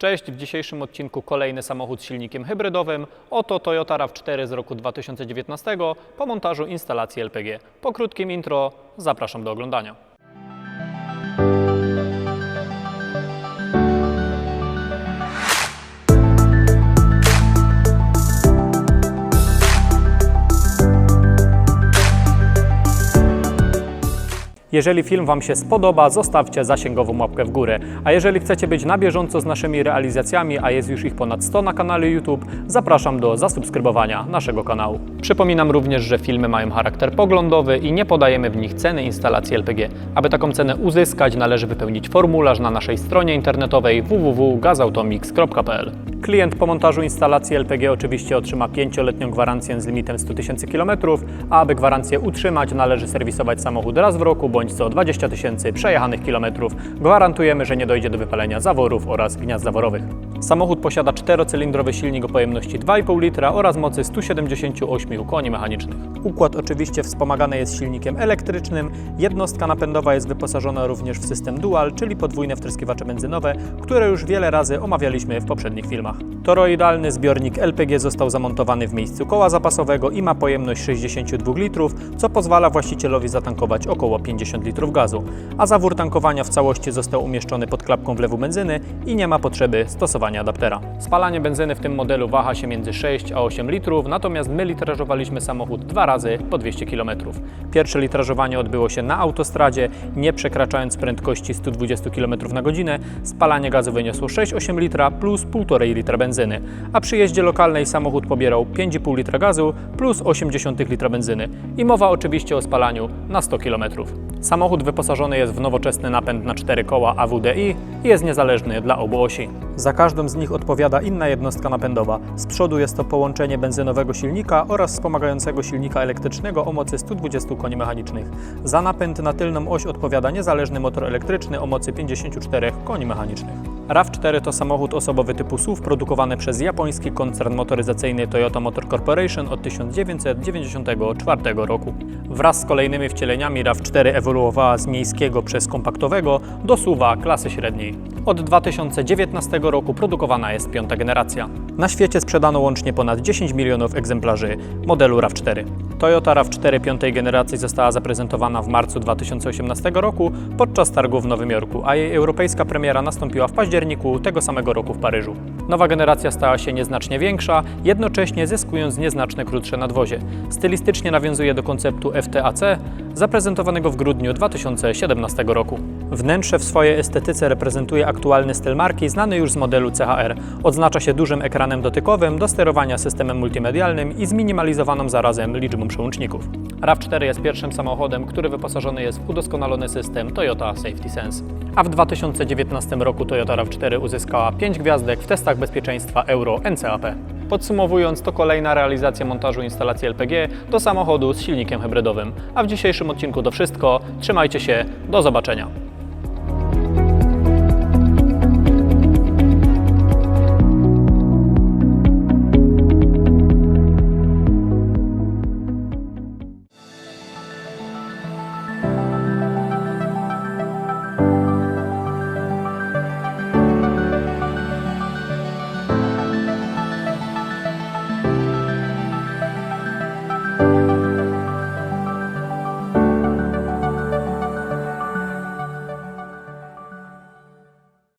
Cześć, w dzisiejszym odcinku kolejny samochód z silnikiem hybrydowym. Oto Toyota RAV4 z roku 2019 po montażu instalacji LPG. Po krótkim intro zapraszam do oglądania. Jeżeli film Wam się spodoba, zostawcie zasięgową łapkę w górę. A jeżeli chcecie być na bieżąco z naszymi realizacjami, a jest już ich ponad 100 na kanale YouTube, zapraszam do zasubskrybowania naszego kanału. Przypominam również, że filmy mają charakter poglądowy i nie podajemy w nich ceny instalacji LPG. Aby taką cenę uzyskać, należy wypełnić formularz na naszej stronie internetowej www.gazautomix.pl. Klient po montażu instalacji LPG oczywiście otrzyma 5-letnią gwarancję z limitem 100 000 km, a aby gwarancję utrzymać, należy serwisować samochód raz w roku bądź co 20 tysięcy przejechanych kilometrów. Gwarantujemy, że nie dojdzie do wypalenia zaworów oraz gniazd zaworowych. Samochód posiada czterocylindrowy silnik o pojemności 2,5 litra oraz mocy 178 koni mechanicznych. Układ oczywiście wspomagany jest silnikiem elektrycznym. Jednostka napędowa jest wyposażona również w system dual, czyli podwójne wtryskiwacze benzynowe, które już wiele razy omawialiśmy w poprzednich filmach. Toroidalny zbiornik LPG został zamontowany w miejscu koła zapasowego i ma pojemność 62 litrów, co pozwala właścicielowi zatankować około 50 litrów gazu, a zawór tankowania w całości został umieszczony pod klapką wlewu benzyny i nie ma potrzeby stosowania adaptera. Spalanie benzyny w tym modelu waha się między 6 a 8 litrów, natomiast my litrażowaliśmy samochód dwa razy po 200 km. Pierwsze litrażowanie odbyło się na autostradzie, nie przekraczając prędkości 120 km na godzinę. Spalanie gazu wyniosło 6,8 litra plus 1,5 litra benzyny, a przy jeździe lokalnej samochód pobierał 5,5 litra gazu plus 0,8 litra benzyny. I mowa oczywiście o spalaniu na 100 km. Samochód wyposażony jest w nowoczesny napęd na 4 koła AWDI i jest niezależny dla obu osi. Za każdą z nich odpowiada inna jednostka napędowa. Z przodu jest to połączenie benzynowego silnika oraz wspomagającego silnika elektrycznego o mocy 120 koni mechanicznych. Za napęd na tylną oś odpowiada niezależny motor elektryczny o mocy 54 koni mechanicznych. RAV4 to samochód osobowy typu SUV produkowany przez japoński koncern motoryzacyjny Toyota Motor Corporation od 1994 roku. Wraz z kolejnymi wcieleniami RAV4 ewoluowała z miejskiego przez kompaktowego do SUVa klasy średniej. Od 2019 roku produkowana jest piąta generacja. Na świecie sprzedano łącznie ponad 10 milionów egzemplarzy modelu RAV4. Toyota RAV4 piątej generacji została zaprezentowana w marcu 2018 roku podczas targu w Nowym Jorku, a jej europejska premiera nastąpiła w październiku tego samego roku w Paryżu. Nowa generacja stała się nieznacznie większa, jednocześnie zyskując nieznacznie krótsze nadwozie. Stylistycznie nawiązuje do konceptu FTAC, zaprezentowanego w grudniu 2017 roku. Wnętrze w swojej estetyce reprezentuje aktualny styl marki, znany już z modelu CHR. Odznacza się dużym ekranem dotykowym do sterowania systemem multimedialnym i zminimalizowaną zarazem liczbą przełączników. RAV4 jest pierwszym samochodem, który wyposażony jest w udoskonalony system Toyota Safety Sense. A w 2019 roku Toyota RAV4 uzyskała 5 gwiazdek w testach bezpieczeństwa Euro NCAP. Podsumowując, to kolejna realizacja montażu instalacji LPG do samochodu z silnikiem hybrydowym. A w dzisiejszym odcinku to wszystko. Trzymajcie się, do zobaczenia.